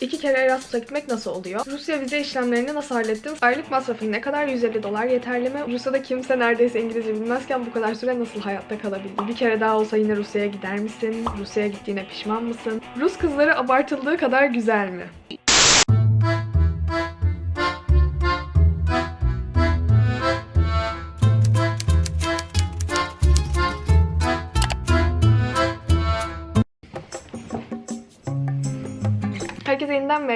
İki kere Erasmus'a gitmek nasıl oluyor? Rusya vize işlemlerini nasıl hallettin? Aylık masrafın ne kadar? 150 dolar yeterli mi? Rusya'da kimse neredeyse İngilizce bilmezken bu kadar süre nasıl hayatta kalabildin? Bir kere daha olsa yine Rusya'ya gider misin? Rusya'ya gittiğine pişman mısın? Rus kızları abartıldığı kadar güzel mi?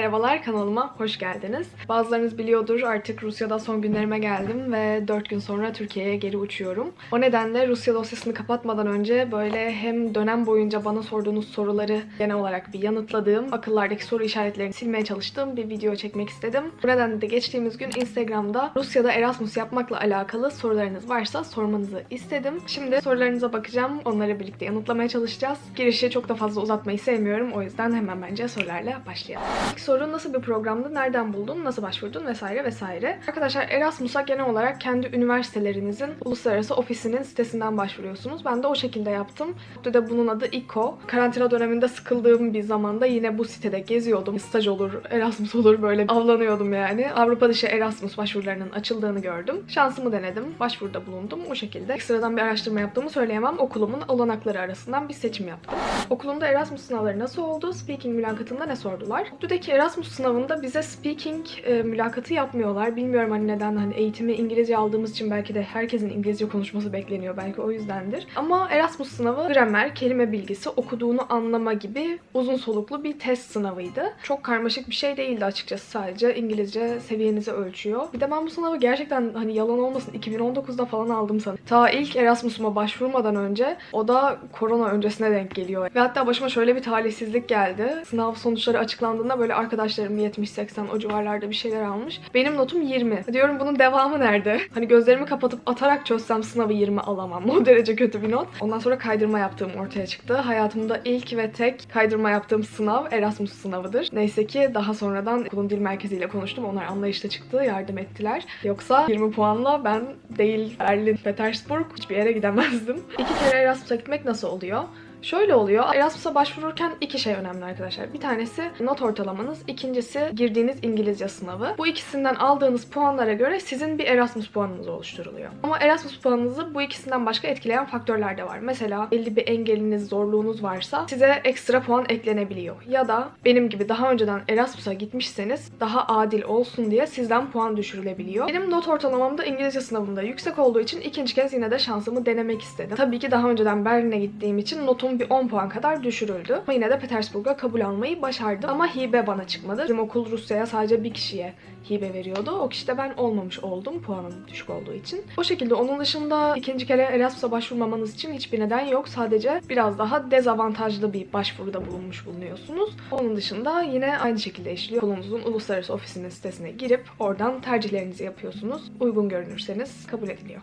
Merhabalar kanalıma hoş geldiniz. Bazılarınız biliyordur artık Rusya'da son günlerime geldim ve 4 gün sonra Türkiye'ye geri uçuyorum. O nedenle Rusya dosyasını kapatmadan önce böyle hem dönem boyunca bana sorduğunuz soruları genel olarak bir yanıtladığım, akıllardaki soru işaretlerini silmeye çalıştığım bir video çekmek istedim. Bu nedenle de geçtiğimiz gün Instagram'da Rusya'da Erasmus yapmakla alakalı sorularınız varsa sormanızı istedim. Şimdi sorularınıza bakacağım. Onları birlikte yanıtlamaya çalışacağız. Girişi çok da fazla uzatmayı sevmiyorum. O yüzden hemen bence sorularla başlayalım. İlk soru nasıl bir programdı, nereden buldun, nasıl başvurdun vesaire vesaire. Arkadaşlar Erasmus'a genel olarak kendi üniversitelerinizin uluslararası ofisinin sitesinden başvuruyorsunuz. Ben de o şekilde yaptım. de bunun adı ICO. Karantina döneminde sıkıldığım bir zamanda yine bu sitede geziyordum. Staj olur, Erasmus olur böyle avlanıyordum yani. Avrupa dışı Erasmus başvurularının açıldığını gördüm. Şansımı denedim, başvuruda bulundum. O şekilde sıradan bir araştırma yaptığımı söyleyemem. Okulumun olanakları arasından bir seçim yaptım. Okulumda Erasmus sınavları nasıl oldu? Speaking mülakatında ne sordular? ODTÜ'deki Erasmus sınavında bize speaking e, mülakatı yapmıyorlar. Bilmiyorum hani neden hani eğitimi İngilizce aldığımız için belki de herkesin İngilizce konuşması bekleniyor. Belki o yüzdendir. Ama Erasmus sınavı gramer, kelime bilgisi, okuduğunu anlama gibi uzun soluklu bir test sınavıydı. Çok karmaşık bir şey değildi açıkçası. Sadece İngilizce seviyenizi ölçüyor. Bir de ben bu sınavı gerçekten hani yalan olmasın 2019'da falan aldım sanırım. Ta ilk Erasmus'uma başvurmadan önce o da korona öncesine denk geliyor. Ve hatta başıma şöyle bir talihsizlik geldi. Sınav sonuçları açıklandığında böyle arkadaşlarım 70-80 o civarlarda bir şeyler almış. Benim notum 20. Diyorum bunun devamı nerede? Hani gözlerimi kapatıp atarak çözsem sınavı 20 alamam. O derece kötü bir not. Ondan sonra kaydırma yaptığım ortaya çıktı. Hayatımda ilk ve tek kaydırma yaptığım sınav Erasmus sınavıdır. Neyse ki daha sonradan okulun dil merkeziyle konuştum. Onlar anlayışla çıktı, yardım ettiler. Yoksa 20 puanla ben değil Berlin, Petersburg hiçbir yere gidemezdim. İki kere Erasmus'a gitmek nasıl oluyor? Şöyle oluyor. Erasmus'a başvururken iki şey önemli arkadaşlar. Bir tanesi not ortalamanız, ikincisi girdiğiniz İngilizce sınavı. Bu ikisinden aldığınız puanlara göre sizin bir Erasmus puanınız oluşturuluyor. Ama Erasmus puanınızı bu ikisinden başka etkileyen faktörler de var. Mesela belli bir engeliniz, zorluğunuz varsa size ekstra puan eklenebiliyor. Ya da benim gibi daha önceden Erasmus'a gitmişseniz daha adil olsun diye sizden puan düşürülebiliyor. Benim not ortalamam da İngilizce sınavında yüksek olduğu için ikinci kez yine de şansımı denemek istedim. Tabii ki daha önceden Berlin'e gittiğim için notum bir 10 puan kadar düşürüldü. Ama yine de Petersburg'a kabul almayı başardım. Ama hibe bana çıkmadı. Bizim okul Rusya'ya sadece bir kişiye hibe veriyordu. O kişi de ben olmamış oldum puanım düşük olduğu için. O şekilde onun dışında ikinci kere Erasmus'a başvurmamanız için hiçbir neden yok. Sadece biraz daha dezavantajlı bir başvuruda bulunmuş bulunuyorsunuz. Onun dışında yine aynı şekilde işliyor. Okulunuzun uluslararası ofisinin sitesine girip oradan tercihlerinizi yapıyorsunuz. Uygun görünürseniz kabul ediliyor.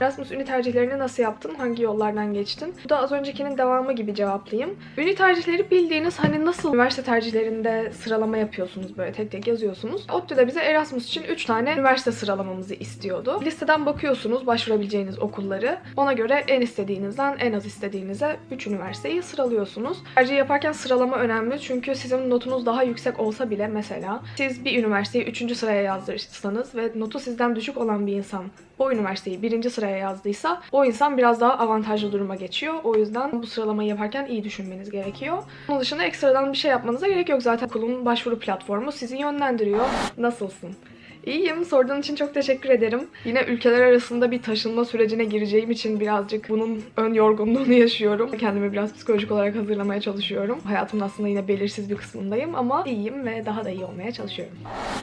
Erasmus ünü tercihlerini nasıl yaptın? Hangi yollardan geçtin? Bu da az öncekinin devamı gibi cevaplayayım. Ünü tercihleri bildiğiniz hani nasıl üniversite tercihlerinde sıralama yapıyorsunuz böyle tek tek yazıyorsunuz. ODTÜ'de bize Erasmus için 3 tane üniversite sıralamamızı istiyordu. Listeden bakıyorsunuz başvurabileceğiniz okulları. Ona göre en istediğinizden en az istediğinize 3 üniversiteyi sıralıyorsunuz. Tercih yaparken sıralama önemli çünkü sizin notunuz daha yüksek olsa bile mesela siz bir üniversiteyi 3. sıraya yazdırırsanız ve notu sizden düşük olan bir insan o üniversiteyi birinci sıraya yazdıysa o insan biraz daha avantajlı duruma geçiyor. O yüzden bu sıralamayı yaparken iyi düşünmeniz gerekiyor. Onun dışında ekstradan bir şey yapmanıza gerek yok. Zaten okulun başvuru platformu sizi yönlendiriyor. Nasılsın? İyiyim. Sorduğun için çok teşekkür ederim. Yine ülkeler arasında bir taşınma sürecine gireceğim için birazcık bunun ön yorgunluğunu yaşıyorum. Kendimi biraz psikolojik olarak hazırlamaya çalışıyorum. Hayatımın aslında yine belirsiz bir kısmındayım ama iyiyim ve daha da iyi olmaya çalışıyorum.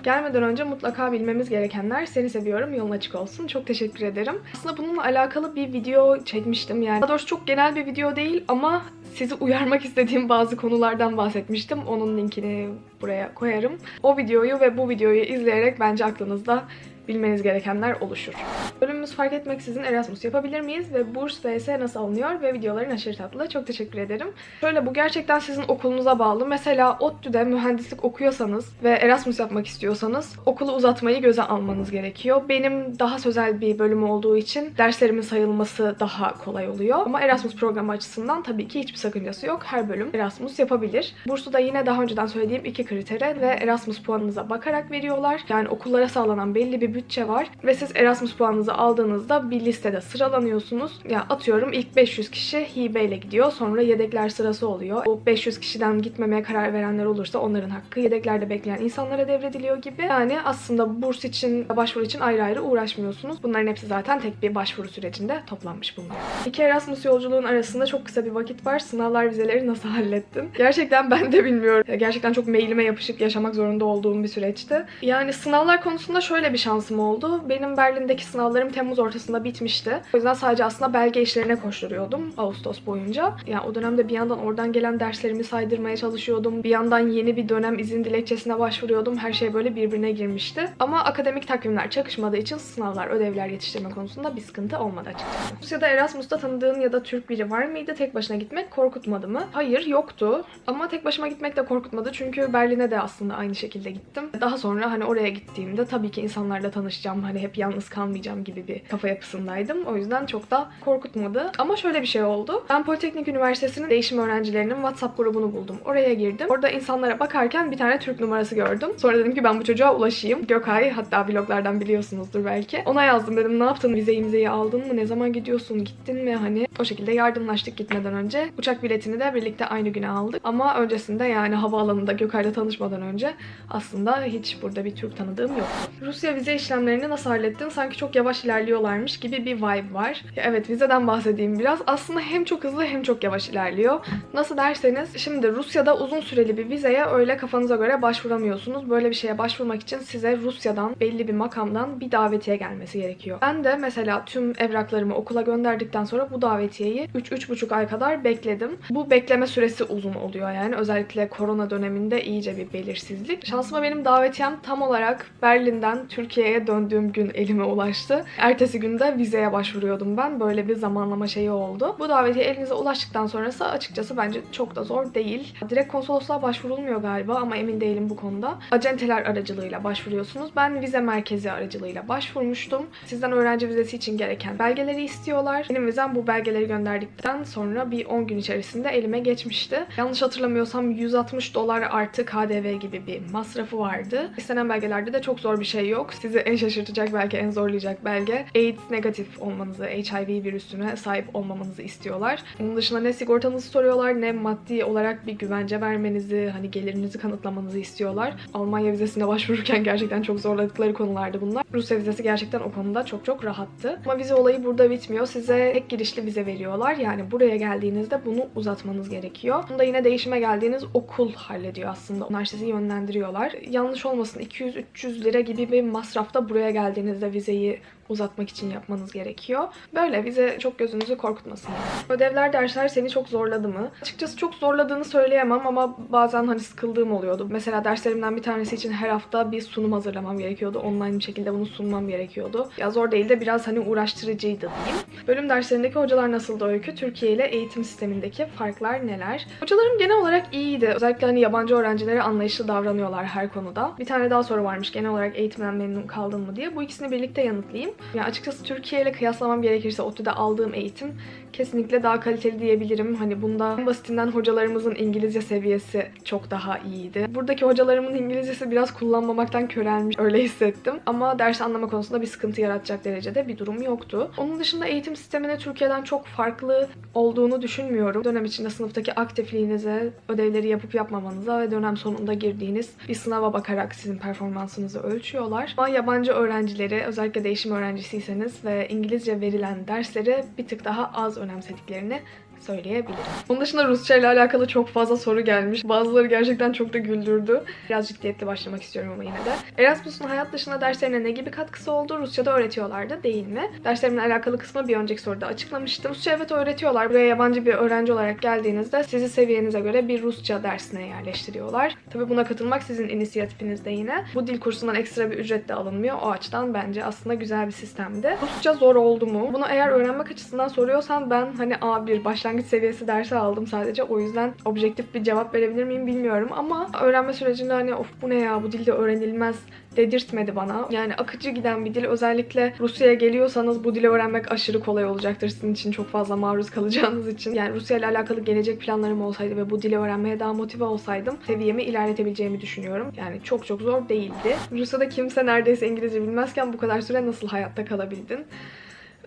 Gelmeden önce mutlaka bilmemiz gerekenler seni seviyorum yolun açık olsun. Çok teşekkür ederim. Aslında bununla alakalı bir video çekmiştim yani. Daha doğrusu çok genel bir video değil ama sizi uyarmak istediğim bazı konulardan bahsetmiştim. Onun linkini buraya koyarım. O videoyu ve bu videoyu izleyerek bence aklınızda bilmeniz gerekenler oluşur. Bölümümüz fark etmeksizin Erasmus yapabilir miyiz ve burs vs nasıl alınıyor ve videoların aşırı tatlı. Çok teşekkür ederim. Şöyle bu gerçekten sizin okulunuza bağlı. Mesela ODTÜ'de mühendislik okuyorsanız ve Erasmus yapmak istiyorsanız okulu uzatmayı göze almanız gerekiyor. Benim daha sözel bir bölüm olduğu için derslerimin sayılması daha kolay oluyor. Ama Erasmus programı açısından tabii ki hiçbir sakıncası yok. Her bölüm Erasmus yapabilir. Bursu da yine daha önceden söylediğim iki kritere ve Erasmus puanınıza bakarak veriyorlar. Yani okullara sağlanan belli bir bütçe var ve siz Erasmus puanınızı aldığınızda bir listede sıralanıyorsunuz. Ya yani atıyorum ilk 500 kişi hibeyle gidiyor. Sonra yedekler sırası oluyor. O 500 kişiden gitmemeye karar verenler olursa onların hakkı yedeklerde bekleyen insanlara devrediliyor gibi. Yani aslında burs için, başvuru için ayrı ayrı uğraşmıyorsunuz. Bunların hepsi zaten tek bir başvuru sürecinde toplanmış bulunuyor. İki Erasmus yolculuğun arasında çok kısa bir vakit var. Sınavlar vizeleri nasıl hallettin? Gerçekten ben de bilmiyorum. Gerçekten çok mailime yapışık yaşamak zorunda olduğum bir süreçti. Yani sınavlar konusunda şöyle bir şansım oldu. Benim Berlin'deki sınavlarım Temmuz ortasında bitmişti. O yüzden sadece aslında belge işlerine koşturuyordum Ağustos boyunca. Yani o dönemde bir yandan oradan gelen derslerimi saydırmaya çalışıyordum. Bir yandan yeni bir dönem izin dilekçesine başvuruyordum. Her şey böyle birbirine girmişti. Ama akademik takvimler çakışmadığı için sınavlar, ödevler yetiştirme konusunda bir sıkıntı olmadı açıkçası. Rusya'da Erasmus'ta tanıdığın ya da Türk biri var mıydı? Tek başına gitmek korkutmadı mı? Hayır, yoktu. Ama tek başıma gitmek de korkutmadı. Çünkü Berlin'e de aslında aynı şekilde gittim. Daha sonra hani oraya gittiğimde tabii ki insanlarla tanışacağım. Hani hep yalnız kalmayacağım gibi bir kafa yapısındaydım. O yüzden çok da korkutmadı. Ama şöyle bir şey oldu. Ben Politeknik Üniversitesi'nin değişim öğrencilerinin WhatsApp grubunu buldum. Oraya girdim. Orada insanlara bakarken bir tane Türk numarası gördüm. Sonra dedim ki ben bu çocuğa ulaşayım. Gökay hatta vloglardan biliyorsunuzdur belki. Ona yazdım dedim ne yaptın? Vizeyi mizeyi aldın mı? Ne zaman gidiyorsun? Gittin mi? Hani o şekilde yardımlaştık gitmeden önce. Uçak biletini de birlikte aynı güne aldık. Ama öncesinde yani havaalanında Gökay'la tanışmadan önce aslında hiç burada bir Türk tanıdığım yoktu. Rusya vize işlemlerini nasıl hallettin? Sanki çok yavaş ilerliyorlarmış gibi bir vibe var. Ya evet vizeden bahsedeyim biraz. Aslında hem çok hızlı hem çok yavaş ilerliyor. Nasıl derseniz şimdi Rusya'da uzun süreli bir vizeye öyle kafanıza göre başvuramıyorsunuz. Böyle bir şeye başvurmak için size Rusya'dan belli bir makamdan bir davetiye gelmesi gerekiyor. Ben de mesela tüm evraklarımı okula gönderdikten sonra bu davetiyeyi 3-3,5 ay kadar bekledim. Bu bekleme süresi uzun oluyor yani. Özellikle korona döneminde iyice bir belirsizlik. Şansıma benim davetiyem tam olarak Berlin'den Türkiye'ye döndüğüm gün elime ulaştı. Ertesi günde vizeye başvuruyordum ben. Böyle bir zamanlama şeyi oldu. Bu davetiye elinize ulaştıktan sonrası açıkçası bence çok da zor değil. Direkt konsolosluğa başvurulmuyor galiba ama emin değilim bu konuda. Acenteler aracılığıyla başvuruyorsunuz. Ben vize merkezi aracılığıyla başvurmuştum. Sizden öğrenci vizesi için gereken belgeleri istiyorlar. Benim vizem bu belgeleri gönderdikten sonra bir 10 gün içerisinde elime geçmişti. Yanlış hatırlamıyorsam 160 dolar artı KDV gibi bir masrafı vardı. İstenen belgelerde de çok zor bir şey yok. Sizi en şaşırtacak belki en zorlayacak belge AIDS negatif olmanızı, HIV virüsüne sahip olmamanızı istiyorlar. Onun dışında ne sigortanızı soruyorlar ne maddi olarak bir güvence vermenizi, hani gelirinizi kanıtlamanızı istiyorlar. Almanya vizesine başvururken gerçekten çok zorladıkları konulardı bunlar. Rusya vizesi gerçekten o konuda çok çok rahattı. Ama vize olayı burada bitmiyor. Size tek girişli vize veriyorlar. Yani buraya geldiğinizde bunu uzatmanız gerekiyor. Bunu yine değişime geldiğiniz okul hallediyor aslında. Onlar sizi yönlendiriyorlar. Yanlış olmasın 200-300 lira gibi bir masrafta buraya geldiğinizde vizeyi uzatmak için yapmanız gerekiyor. Böyle vize çok gözünüzü korkutmasın. Ödevler, dersler seni çok zorladı mı? Açıkçası çok zorladığını söyleyemem ama bazen hani sıkıldığım oluyordu. Mesela derslerimden bir tanesi için her hafta bir sunum hazırlamam gerekiyordu. Online bir şekilde bunu sunmam gerekiyordu. Ya zor değil de biraz hani uğraştırıcıydı diyeyim. Bölüm derslerindeki hocalar nasıldı öykü? Türkiye ile eğitim sistemindeki farklar neler? Hocalarım genel olarak iyiydi. Özellikle hani yabancı öğrencilere anlayışlı davranıyorlar her konuda. Bir tane daha soru varmış genel olarak eğitimden memnun kaldın mı diye. Bu ikisini birlikte yanıtlayayım. Ya açıkçası Türkiye ile kıyaslamam gerekirse ODTÜ'de aldığım eğitim kesinlikle daha kaliteli diyebilirim. Hani bunda en basitinden hocalarımızın İngilizce seviyesi çok daha iyiydi. Buradaki hocalarımın İngilizcesi biraz kullanmamaktan körelmiş öyle hissettim. Ama ders anlama konusunda bir sıkıntı yaratacak derecede bir durum yoktu. Onun dışında eğitim sistemine Türkiye'den çok farklı olduğunu düşünmüyorum. Dönem içinde sınıftaki aktifliğinize, ödevleri yapıp yapmamanıza ve dönem sonunda girdiğiniz bir sınava bakarak sizin performansınızı ölçüyorlar. Ama yabancı öğrencileri, özellikle değişim öğrencisiyseniz ve İngilizce verilen dersleri bir tık daha az önemsediklerini söyleyebilirim. Bunun dışında Rusça ile alakalı çok fazla soru gelmiş. Bazıları gerçekten çok da güldürdü. Biraz ciddiyetli başlamak istiyorum ama yine de. Erasmus'un hayat dışında derslerine ne gibi katkısı oldu? Rusça'da öğretiyorlardı değil mi? Derslerimle alakalı kısmı bir önceki soruda açıklamıştım. Rusça evet öğretiyorlar. Buraya yabancı bir öğrenci olarak geldiğinizde sizi seviyenize göre bir Rusça dersine yerleştiriyorlar. Tabii buna katılmak sizin inisiyatifinizde yine. Bu dil kursundan ekstra bir ücret de alınmıyor. O açıdan bence aslında güzel bir sistemdi. Rusça zor oldu mu? Bunu eğer öğrenmek açısından soruyorsan ben hani A1 başlangıç seviyesi dersi aldım sadece. O yüzden objektif bir cevap verebilir miyim bilmiyorum ama öğrenme sürecinde hani of bu ne ya bu dilde öğrenilmez dedirtmedi bana. Yani akıcı giden bir dil. Özellikle Rusya'ya geliyorsanız bu dili öğrenmek aşırı kolay olacaktır sizin için çok fazla maruz kalacağınız için. Yani Rusya ile alakalı gelecek planlarım olsaydı ve bu dili öğrenmeye daha motive olsaydım seviyemi ilerletebileceğimi düşünüyorum. Yani çok çok zor değildi. Rusya'da kimse neredeyse İngilizce bilmezken bu kadar süre nasıl hayatta kalabildin?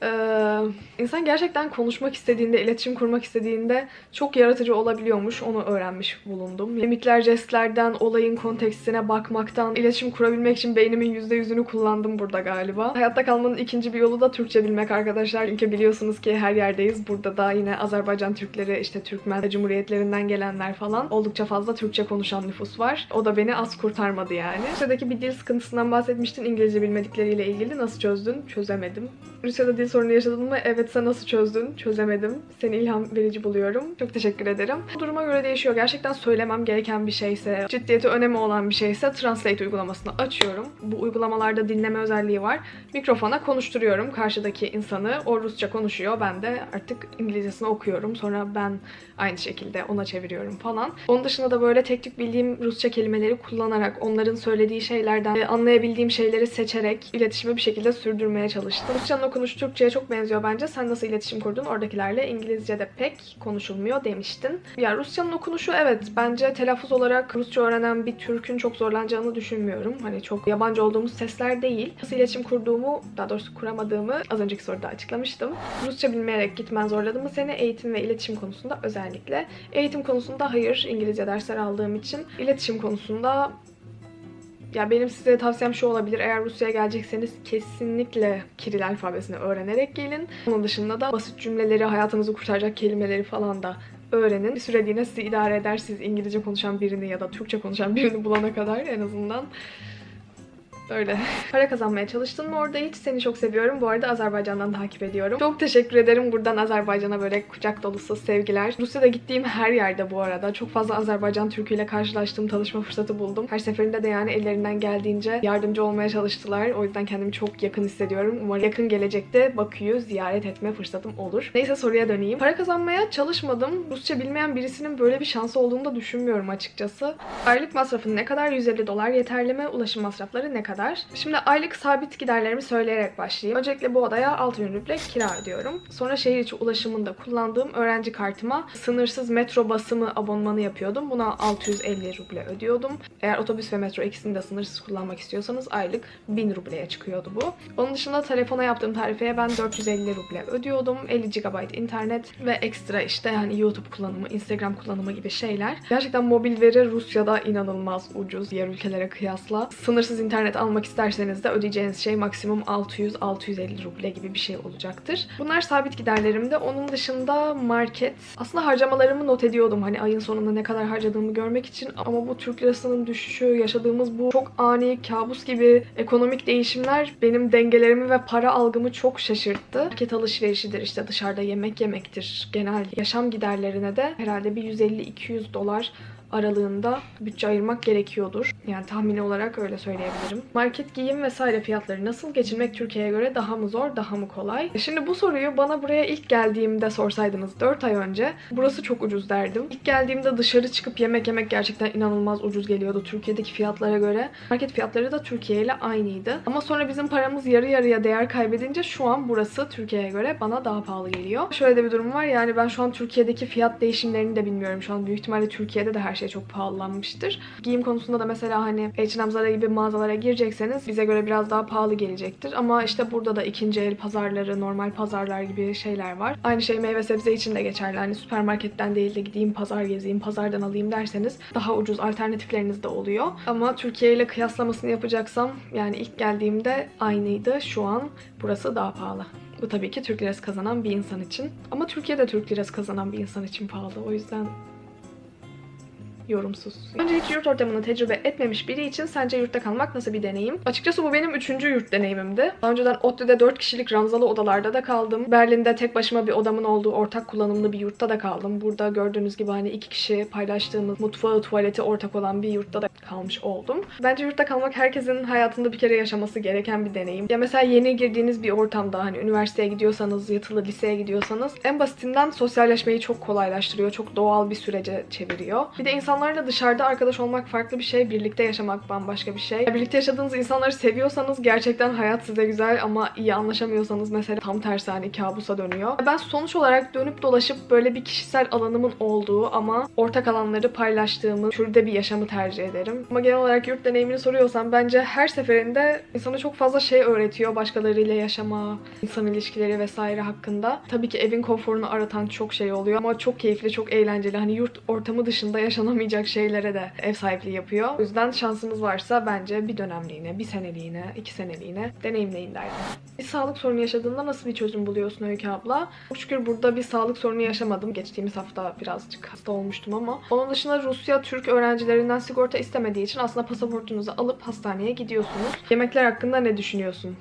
Ee, insan gerçekten konuşmak istediğinde, iletişim kurmak istediğinde çok yaratıcı olabiliyormuş. Onu öğrenmiş bulundum. Mimikler, jestlerden, olayın kontekstine bakmaktan, iletişim kurabilmek için beynimin %100'ünü kullandım burada galiba. Hayatta kalmanın ikinci bir yolu da Türkçe bilmek arkadaşlar. Çünkü biliyorsunuz ki her yerdeyiz. Burada da yine Azerbaycan Türkleri, işte Türkmen Cumhuriyetlerinden gelenler falan. Oldukça fazla Türkçe konuşan nüfus var. O da beni az kurtarmadı yani. Rusya'daki bir dil sıkıntısından bahsetmiştin. İngilizce bilmedikleriyle ilgili nasıl çözdün? Çözemedim. Rusya'da dil sorunu yaşadın mı? Evet sen nasıl çözdün? Çözemedim. Seni ilham verici buluyorum. Çok teşekkür ederim. Bu duruma göre değişiyor. Gerçekten söylemem gereken bir şeyse, ciddiyeti önemi olan bir şeyse Translate uygulamasını açıyorum. Bu uygulamalarda dinleme özelliği var. Mikrofona konuşturuyorum karşıdaki insanı. O Rusça konuşuyor. Ben de artık İngilizcesini okuyorum. Sonra ben aynı şekilde ona çeviriyorum falan. Onun dışında da böyle tek tük bildiğim Rusça kelimeleri kullanarak, onların söylediği şeylerden e, anlayabildiğim şeyleri seçerek iletişimi bir şekilde sürdürmeye çalıştım. Rusçanın okunuş Türkçe'ye çok benziyor bence. Sen nasıl iletişim kurdun oradakilerle? İngilizce'de pek konuşulmuyor demiştin. Ya Rusçanın okunuşu evet bence telaffuz olarak Rusça öğrenen bir Türk'ün çok zorlanacağını düşünmüyorum. Hani çok yabancı olduğumuz sesler değil. Nasıl iletişim kurduğumu, daha doğrusu kuramadığımı az önceki soruda açıklamıştım. Rusça bilmeyerek gitmen zorladı mı seni? Eğitim ve iletişim konusunda özellikle. Eğitim konusunda hayır. İngilizce dersler aldığım için. İletişim konusunda ya benim size tavsiyem şu olabilir. Eğer Rusya'ya gelecekseniz kesinlikle Kiril alfabesini öğrenerek gelin. Onun dışında da basit cümleleri, hayatınızı kurtaracak kelimeleri falan da öğrenin. Bir süreliğine sizi idare eder. İngilizce konuşan birini ya da Türkçe konuşan birini bulana kadar en azından. Öyle. Para kazanmaya çalıştın mı orada hiç? Seni çok seviyorum. Bu arada Azerbaycan'dan takip ediyorum. Çok teşekkür ederim. Buradan Azerbaycan'a böyle kucak dolusu sevgiler. Rusya'da gittiğim her yerde bu arada. Çok fazla Azerbaycan Türküyle karşılaştım. Tanışma fırsatı buldum. Her seferinde de yani ellerinden geldiğince yardımcı olmaya çalıştılar. O yüzden kendimi çok yakın hissediyorum. Umarım yakın gelecekte Bakü'yü ziyaret etme fırsatım olur. Neyse soruya döneyim. Para kazanmaya çalışmadım. Rusça bilmeyen birisinin böyle bir şansı olduğunu da düşünmüyorum açıkçası. Aylık masrafın ne kadar? 150 dolar yeterli mi? Ulaşım masrafları ne kadar? Şimdi aylık sabit giderlerimi söyleyerek başlayayım. Öncelikle bu odaya 6000 ruble kira ödüyorum. Sonra şehir içi ulaşımında kullandığım öğrenci kartıma sınırsız metro basımı abonmanı yapıyordum. Buna 650 ruble ödüyordum. Eğer otobüs ve metro ikisini de sınırsız kullanmak istiyorsanız aylık 1000 rubleye çıkıyordu bu. Onun dışında telefona yaptığım tarifeye ben 450 ruble ödüyordum. 50 GB internet ve ekstra işte hani YouTube kullanımı, Instagram kullanımı gibi şeyler. Gerçekten mobil veri Rusya'da inanılmaz ucuz diğer ülkelere kıyasla. Sınırsız internet almak isterseniz de ödeyeceğiniz şey maksimum 600-650 ruble gibi bir şey olacaktır. Bunlar sabit giderlerimde. Onun dışında market. Aslında harcamalarımı not ediyordum hani ayın sonunda ne kadar harcadığımı görmek için ama bu Türk lirasının düşüşü, yaşadığımız bu çok ani kabus gibi ekonomik değişimler benim dengelerimi ve para algımı çok şaşırttı. Market alışverişidir, işte dışarıda yemek yemektir, genel yaşam giderlerine de herhalde bir 150-200 dolar aralığında bütçe ayırmak gerekiyordur. Yani tahmini olarak öyle söyleyebilirim. Market, giyim vesaire fiyatları nasıl? Geçinmek Türkiye'ye göre daha mı zor, daha mı kolay? Şimdi bu soruyu bana buraya ilk geldiğimde sorsaydınız 4 ay önce burası çok ucuz derdim. İlk geldiğimde dışarı çıkıp yemek yemek gerçekten inanılmaz ucuz geliyordu Türkiye'deki fiyatlara göre. Market fiyatları da Türkiye ile aynıydı. Ama sonra bizim paramız yarı yarıya değer kaybedince şu an burası Türkiye'ye göre bana daha pahalı geliyor. Şöyle de bir durum var yani ben şu an Türkiye'deki fiyat değişimlerini de bilmiyorum. Şu an büyük ihtimalle Türkiye'de de her şey şey çok pahalanmıştır. Giyim konusunda da mesela hani H&M Zara gibi mağazalara girecekseniz bize göre biraz daha pahalı gelecektir. Ama işte burada da ikinci el pazarları, normal pazarlar gibi şeyler var. Aynı şey meyve sebze için de geçerli. Hani süpermarketten değil de gideyim pazar gezeyim, pazardan alayım derseniz daha ucuz alternatifleriniz de oluyor. Ama Türkiye ile kıyaslamasını yapacaksam yani ilk geldiğimde aynıydı. Şu an burası daha pahalı. Bu tabii ki Türk lirası kazanan bir insan için. Ama Türkiye'de Türk lirası kazanan bir insan için pahalı. O yüzden yorumsuz. Önce hiç yurt ortamını tecrübe etmemiş biri için sence yurtta kalmak nasıl bir deneyim? Açıkçası bu benim üçüncü yurt deneyimimdi. Daha önceden ODTÜ'de 4 kişilik ranzalı odalarda da kaldım. Berlin'de tek başıma bir odamın olduğu ortak kullanımlı bir yurtta da kaldım. Burada gördüğünüz gibi hani iki kişi paylaştığımız mutfağı, tuvaleti ortak olan bir yurtta da kalmış oldum. Bence yurtta kalmak herkesin hayatında bir kere yaşaması gereken bir deneyim. Ya mesela yeni girdiğiniz bir ortamda hani üniversiteye gidiyorsanız, yatılı liseye gidiyorsanız en basitinden sosyalleşmeyi çok kolaylaştırıyor. Çok doğal bir sürece çeviriyor. Bir de insanlarla dışarıda arkadaş olmak farklı bir şey, birlikte yaşamak bambaşka bir şey. Birlikte yaşadığınız insanları seviyorsanız gerçekten hayat size güzel ama iyi anlaşamıyorsanız mesela tam tersi hani kabusa dönüyor. Ben sonuç olarak dönüp dolaşıp böyle bir kişisel alanımın olduğu ama ortak alanları paylaştığımız türde bir yaşamı tercih ederim. Ama genel olarak yurt deneyimini soruyorsan bence her seferinde insana çok fazla şey öğretiyor. Başkalarıyla yaşama, insan ilişkileri vesaire hakkında. Tabii ki evin konforunu aratan çok şey oluyor ama çok keyifli, çok eğlenceli. Hani yurt ortamı dışında yaşanamayacak şeylere de ev sahipliği yapıyor. O yüzden şansınız varsa bence bir dönemliğine, bir seneliğine, iki seneliğine deneyimleyin derdim. Bir sağlık sorunu yaşadığında nasıl bir çözüm buluyorsun Öykü abla? Çok şükür burada bir sağlık sorunu yaşamadım. Geçtiğimiz hafta birazcık hasta olmuştum ama. Onun dışında Rusya Türk öğrencilerinden sigorta istemediği için aslında pasaportunuzu alıp hastaneye gidiyorsunuz. Yemekler hakkında ne düşünüyorsun?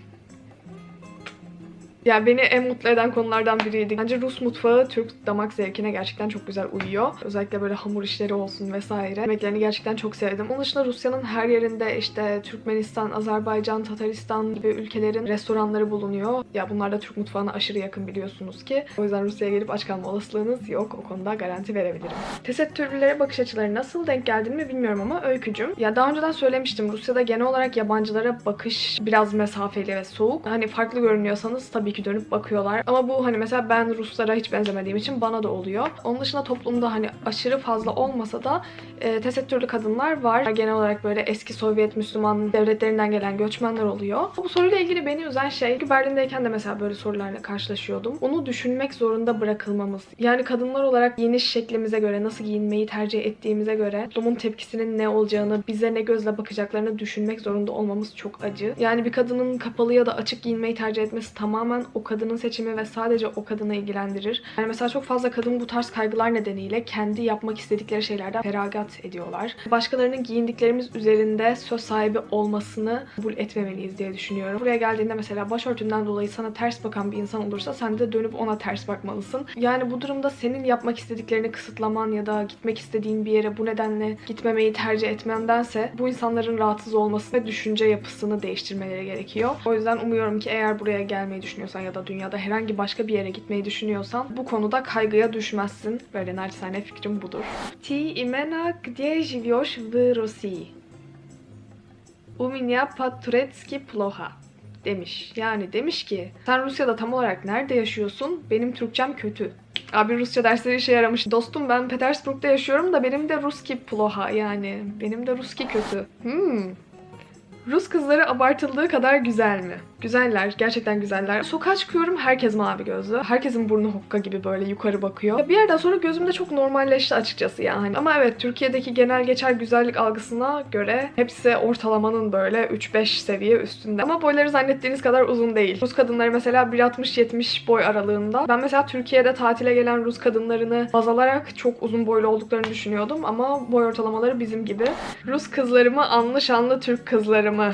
Ya beni en mutlu eden konulardan biriydi. Bence Rus mutfağı Türk damak zevkine gerçekten çok güzel uyuyor. Özellikle böyle hamur işleri olsun vesaire. Yemeklerini gerçekten çok sevdim. Onun dışında Rusya'nın her yerinde işte Türkmenistan, Azerbaycan, Tataristan gibi ülkelerin restoranları bulunuyor. Ya bunlar da Türk mutfağına aşırı yakın biliyorsunuz ki. O yüzden Rusya'ya gelip aç kalma olasılığınız yok. O konuda garanti verebilirim. Tesettürlülere bakış açıları nasıl denk geldin mi bilmiyorum ama öykücüm. Ya daha önceden söylemiştim. Rusya'da genel olarak yabancılara bakış biraz mesafeli ve soğuk. Hani farklı görünüyorsanız tabii ki dönüp bakıyorlar. Ama bu hani mesela ben Ruslara hiç benzemediğim için bana da oluyor. Onun dışında toplumda hani aşırı fazla olmasa da e, tesettürlü kadınlar var. Genel olarak böyle eski Sovyet Müslüman devletlerinden gelen göçmenler oluyor. Bu soruyla ilgili beni üzen şey ki Berlin'deyken de mesela böyle sorularla karşılaşıyordum. Onu düşünmek zorunda bırakılmamız. Yani kadınlar olarak giyiniş şeklimize göre, nasıl giyinmeyi tercih ettiğimize göre toplumun tepkisinin ne olacağını, bize ne gözle bakacaklarını düşünmek zorunda olmamız çok acı. Yani bir kadının kapalı ya da açık giyinmeyi tercih etmesi tamamen o kadının seçimi ve sadece o kadını ilgilendirir. Yani mesela çok fazla kadın bu tarz kaygılar nedeniyle kendi yapmak istedikleri şeylerden feragat ediyorlar. Başkalarının giyindiklerimiz üzerinde söz sahibi olmasını kabul etmemeliyiz diye düşünüyorum. Buraya geldiğinde mesela başörtünden dolayı sana ters bakan bir insan olursa sen de dönüp ona ters bakmalısın. Yani bu durumda senin yapmak istediklerini kısıtlaman ya da gitmek istediğin bir yere bu nedenle gitmemeyi tercih etmendense bu insanların rahatsız olması ve düşünce yapısını değiştirmeleri gerekiyor. O yüzden umuyorum ki eğer buraya gelmeyi düşünüyorsan ya da dünyada herhangi başka bir yere gitmeyi düşünüyorsan bu konuda kaygıya düşmezsin. Böyle naçizane fikrim budur. Ty imena gdzie живешь в России? У меня по-турецки плохо demiş. Yani demiş ki sen Rusya'da tam olarak nerede yaşıyorsun? Benim Türkçem kötü. Abi Rusça dersleri işe yaramış. Dostum ben Petersburg'da yaşıyorum da benim de Ruski ploha yani. Benim de Ruski kötü. Hmm. Rus kızları abartıldığı kadar güzel mi? Güzeller, gerçekten güzeller. Sokağa çıkıyorum, herkes mavi gözlü. Herkesin burnu hokka gibi böyle yukarı bakıyor. Bir yerden sonra gözümde çok normalleşti açıkçası yani. Ama evet, Türkiye'deki genel geçer güzellik algısına göre hepsi ortalamanın böyle 3-5 seviye üstünde. Ama boyları zannettiğiniz kadar uzun değil. Rus kadınları mesela 1.60-70 boy aralığında. Ben mesela Türkiye'de tatile gelen Rus kadınlarını baz alarak çok uzun boylu olduklarını düşünüyordum ama boy ortalamaları bizim gibi. Rus kızlarımı anlı şanlı Türk kızlarımı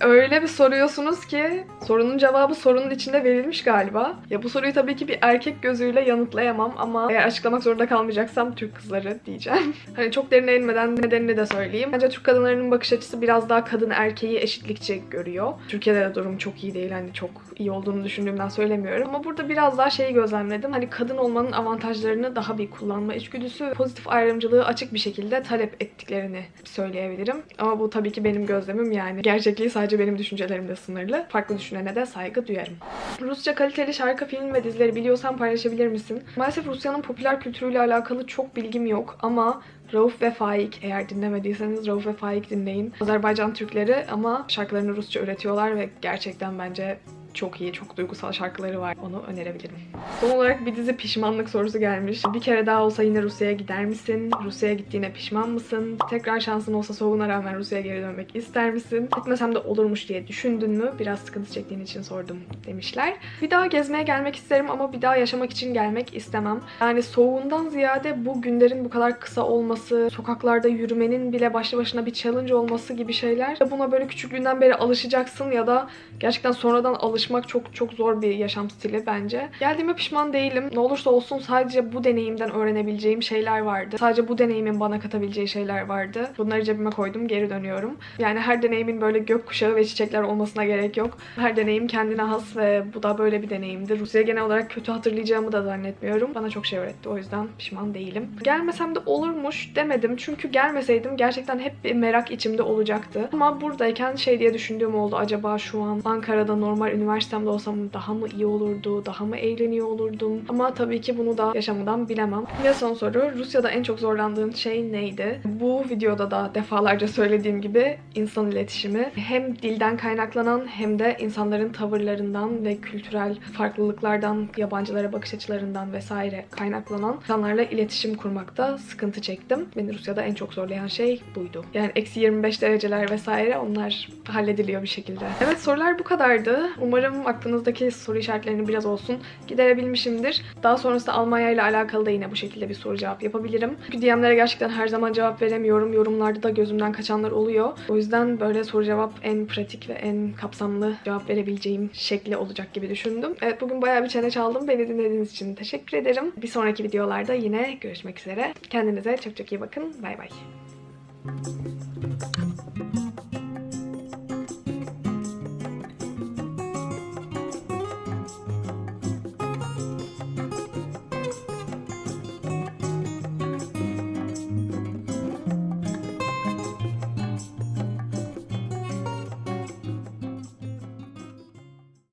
Öyle bir soruyorsunuz ki sorunun cevabı sorunun içinde verilmiş galiba. Ya bu soruyu tabii ki bir erkek gözüyle yanıtlayamam ama eğer açıklamak zorunda kalmayacaksam Türk kızları diyeceğim. hani çok derine inmeden nedenini de söyleyeyim. Bence Türk kadınlarının bakış açısı biraz daha kadın erkeği eşitlikçi görüyor. Türkiye'de de durum çok iyi değil. Hani çok iyi olduğunu düşündüğümden söylemiyorum. Ama burada biraz daha şeyi gözlemledim. Hani kadın olmanın avantajlarını daha bir kullanma içgüdüsü, pozitif ayrımcılığı açık bir şekilde talep ettiklerini söyleyebilirim. Ama bu tabii ki benim gözlemim yani. Gerçekliği sadece benim düşüncelerimde sınırlı. Farklı düşünene de saygı duyarım. Rusça kaliteli şarkı, film ve dizileri biliyorsan paylaşabilir misin? Maalesef Rusya'nın popüler kültürüyle alakalı çok bilgim yok ama Rauf ve Faik eğer dinlemediyseniz Rauf ve Faik dinleyin. Azerbaycan Türkleri ama şarkılarını Rusça üretiyorlar ve gerçekten bence çok iyi, çok duygusal şarkıları var. Onu önerebilirim. Son olarak bir dizi pişmanlık sorusu gelmiş. Bir kere daha olsa yine Rusya'ya gider misin? Rusya'ya gittiğine pişman mısın? Tekrar şansın olsa soğuğuna rağmen Rusya'ya geri dönmek ister misin? Gitmesem de olurmuş diye düşündün mü? Biraz sıkıntı çektiğin için sordum demişler. Bir daha gezmeye gelmek isterim ama bir daha yaşamak için gelmek istemem. Yani soğuğundan ziyade bu günlerin bu kadar kısa olması, sokaklarda yürümenin bile başlı başına bir challenge olması gibi şeyler. Buna böyle küçüklüğünden beri alışacaksın ya da gerçekten sonradan alışmak çok çok zor bir yaşam stili bence. Geldiğime pişman değilim. Ne olursa olsun sadece bu deneyimden öğrenebileceğim şeyler vardı. Sadece bu deneyimin bana katabileceği şeyler vardı. Bunları cebime koydum, geri dönüyorum. Yani her deneyimin böyle gökkuşağı ve çiçekler olmasına gerek yok. Her deneyim kendine has ve bu da böyle bir deneyimdi. Rusya'ya genel olarak kötü hatırlayacağımı da zannetmiyorum. Bana çok şey öğretti. O yüzden pişman değilim. Gelmesem de olurmuş demedim. Çünkü gelmeseydim gerçekten hep bir merak içimde olacaktı. Ama buradayken şey diye düşündüğüm oldu. Acaba şu an Ankara'da normal üniversitemde olsam daha mı iyi olurdu? Daha mı eğleniyor olurdum? Ama tabii ki bunu da yaşamadan bilemem. Ve son soru. Rusya'da en çok zorlandığın şey neydi? Bu videoda da defalarca söylediğim gibi insan iletişimi. Hem dilden kaynaklanan hem de insanların tavırlarından ve kültürel farklılıklardan, yabancılara bakış açılarından vesaire kaynaklanan insanlarla iletişim kurmakta sıkıntı çektim. Beni Rusya'da en çok zorlayan şey buydu. Yani eksi 25 dereceler vesaire onlar hallediliyor bir şekilde. Evet sorular bu kadardı. Umarım aklınızdaki soru işaretlerini biraz olsun giderebilmişimdir. Daha sonrasında Almanya ile alakalı da yine bu şekilde bir soru cevap yapabilirim. Çünkü DM'lere gerçekten her zaman cevap veremiyorum. Yorumlarda da gözümden kaçanlar oluyor. O yüzden böyle soru cevap en pratik ve en kapsamlı cevap verebileceğim şekli olacak gibi düşündüm. Evet bugün bayağı bir çene çaldım. Beni dinlediğiniz için teşekkür ederim. Bir sonraki videolarda yine görüşmek üzere. Kendinize çok çok iyi bakın. Bay bay.